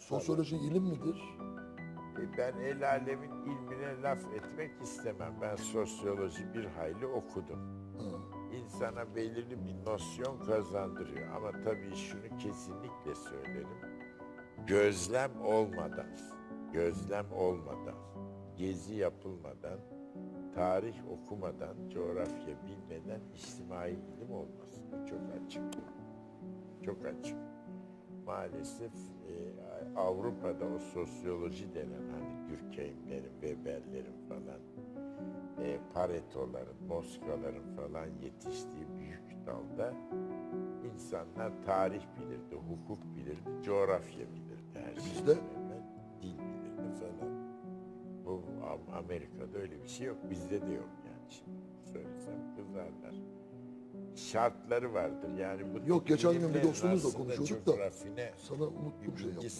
Sosyoloji ilim midir? E, Ben el alemin ilmine laf etmek istemem. Ben sosyoloji bir hayli okudum. İnsana belirli bir nosyon kazandırıyor. Ama tabii şunu kesinlikle söylerim. Gözlem olmadan, gözlem olmadan, gezi yapılmadan, tarih okumadan, coğrafya bilmeden içtimai ilim olmaz. Bu çok açık. Çok açık. Maalesef e, Avrupa'da o sosyoloji denen hani Durkheim'lerin, Weber'lerin falan e, Pareto'ların, Moska'ların falan yetiştiği büyük dalda insanlar tarih bilirdi, hukuk bilirdi, coğrafya bilirdi her Bizde? şeyden evvel. Dil bilirdi falan. Bu Am- Amerika'da öyle bir şey yok. Bizde de yok yani şimdi söylesem kızarlar. Şartları vardır yani bu Yok, geçen gün bir dostumuzla konuşuyorduk da Sana unuttum şey yaptım.